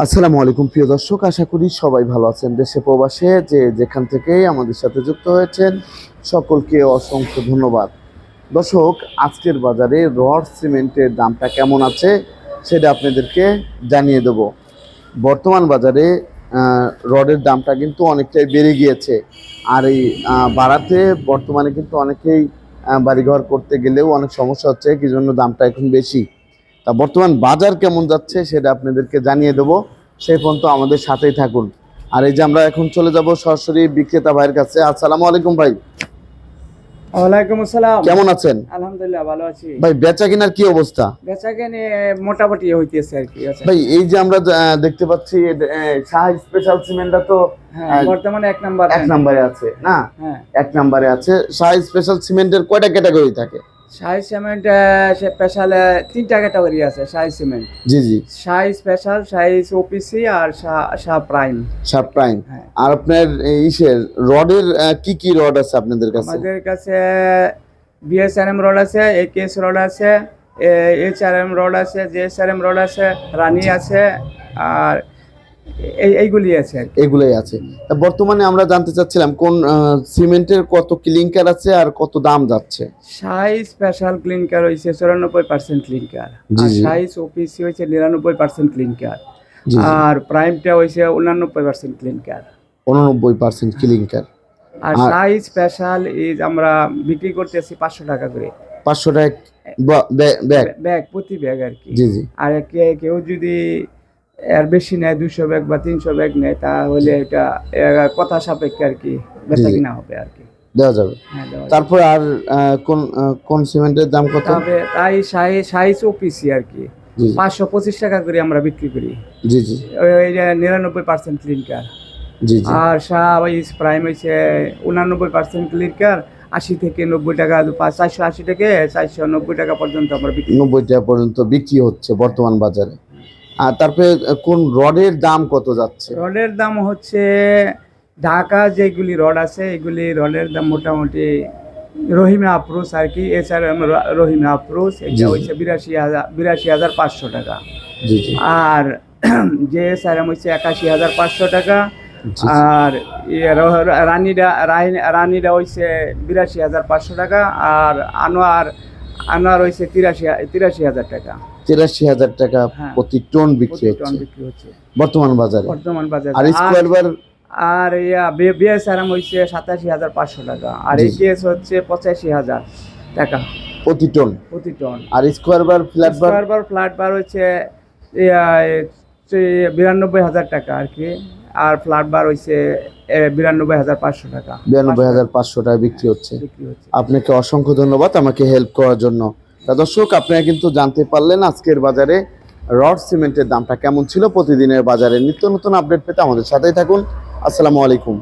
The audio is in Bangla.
আসসালামু আলাইকুম, প্রিয় দর্শক। আশা করি সবাই ভালো আছেন দেশে প্রবাসে, যে যেখান থেকেই আমাদের সাথে যুক্ত হয়েছেন, সকলকে অসংখ্য ধন্যবাদ। দর্শক, আজকের বাজারে রড সিমেন্টের দামটা কেমন আছে, সেটা আপনাদেরকে জানিয়ে দেব। বর্তমান বাজারে রডের দামটা কিন্তু অনেকটাই বেড়ে গিয়েছে। আর এই বাড়াতে বর্তমানে কিন্তু অনেকেই বাড়িঘর করতে গেলেও অনেক সমস্যা হচ্ছে, কি জন্য দামটা এখন বেশি? তা বর্তমান বাজার কেমন যাচ্ছে সেটা আপনাদেরকে জানিয়ে দেবো। সেই পর্যন্ত আমাদের সাথেই থাকুন। আর এই যে আমরা এখন চলে যাব সরাসরি বিক্রেতা ভাইয়ের কাছে। আসসালামু আলাইকুম ভাই। ওয়ালাইকুম আসসালাম। কেমন আছেন? আলহামদুলিল্লাহ ভালো আছি। ভাই বেচা কিনার কি অবস্থা? বেচা কেনে মোটামুটি হইতেছে আর কি ভাই এই যে আমরা দেখতে পাচ্ছি শাহ স্পেশাল সিমেন্টটা তো হ্যাঁ বর্তমানে এক নাম্বার এক নম্বরে আছে না? হ্যাঁ। এক নম্বরে আছে। শাহ স্পেশাল সিমেন্টের কয়টা ক্যাটাগরি থাকে? শাহি সিমেন্ট স্পেশাল তিনটা ক্যাটাগরি আছে শাহি সিমেন্ট জি জি। শাহি স্পেশাল শাহি ওপিসি আর শাহ প্রাইম শাহ প্রাইম হ্যাঁ। আর আপনার ইসের রডের কি কি রড আছে আপনাদের কাছে? আমাদের কাছে বিএসআরএম রড আছে একেএস রড আছে এইচআরএম রড আছে জেএসআরএম রড আছে রানি আছে আর এইগুলি আছে আর এগুলোই আছে। বর্তমানে আমরা জানতে চাচ্ছিলাম কোন সিমেন্টের কত ক্লিংকার আছে আর কত দাম যাচ্ছে? সাই স্পেশাল ক্লিনকার হয়েছে চুরানব্বই পার্সেন্ট ক্লিনকার জি, আর জি। সাইজ ওপিসি হয়েছে নিরানব্বই পার্সেন্ট জি। আর প্রাইমটা হয়েছে উনানব্বই পার্সেন্ট ক্লিনকার উননব্বই পার্সেন্ট ক্লিংকার আর সাইজ স্পেশাল ইজ আমরা বিক্রি করতেছি পাঁচশো টাকা করে। পাঁচশো টাকা ব্যাগ ব্যাগ। প্রতি ব্যাগ আর কি। জি জি। আর কেউ যদি এর বেশি নেয় দুশো ব্যাগ বা তিনশো ব্যাগ নেয় তাহলে এটা কথা সাপেক্ষে আর কি বেচা। কিনা হবে আর কি। দেওয়া যাবে। হ্যাঁ। তারপর আর কোন কোন সিমেন্টের দাম কত? তবে তাই সাই সাইজ ওপিসি আর কি। পাঁচশো পঁচিশ টাকা করে আমরা বিক্রি করি। জি জি। ওই যে নিরানব্বই পার্সেন্ট ক্লিনকার জি জি। আর শাহবাইজ প্রাইম হচ্ছে উনানব্বই পার্সেন্ট ক্লিনকার আশি থেকে নব্বই টাকা চারশো আশি থেকে চারশো নব্বই টাকা পর্যন্ত আমরা বিক্রি নব্বই টাকা পর্যন্ত বিক্রি হচ্ছে বর্তমান বাজারে। আর তারপরে কোন রডের দাম কত যাচ্ছে? রডের দাম হচ্ছে ঢাকা যেগুলি রড আছে এগুলি রডের দাম মোটামুটি রহিমা আপ্রোস আর কি এছাড়া রহিমা আপ্রোস এটা হচ্ছে বিরাশি হাজার বিরাশি হাজার পাঁচশো টাকা। আর যে স্যারাম হচ্ছে একাশি হাজার পাঁচশো টাকা। আর রানীরা রানীরা হইছে বিরাশি হাজার পাঁচশো টাকা আর আনোয়ার আনোয়ার হইছে তিরাশি তিরাশি হাজার টাকা। তিরাশি হাজার টাকা হ্যাঁ। প্রতি টন বিক্রি হচ্ছে। বর্তমান বাজারে। বর্তমান বাজারে। আর স্কোয়ার বার আর ইয়া বিএস আরাম হইছে সাতাশি হাজার পাঁচশো টাকা। আর জি। হচ্ছে পঁচাশি হাজার টাকা। প্রতি টন। প্রতি টন। আর square bar flat bar square bar flat bar হচ্ছে বিরানব্বই হাজার টাকা আর কি। আর ফ্ল্যাট বার হয়েছে এ, বিরানব্বই হাজার পাঁচশো টাকা। বিরানব্বই হাজার পাঁচশো টাকা বিক্রি হচ্ছে। আপনাকে অসংখ্য ধন্যবাদ আমাকে হেল্প করার জন্য। দর্শক আপনারা কিন্তু জানতে পারলেন আজকের বাজারে রড সিমেন্টের দামটা কেমন ছিল প্রতিদিনের বাজারে। নিত্য নতুন আপডেট পেতে আমাদের সাথেই থাকুন। আসসালামু আলাইকুম।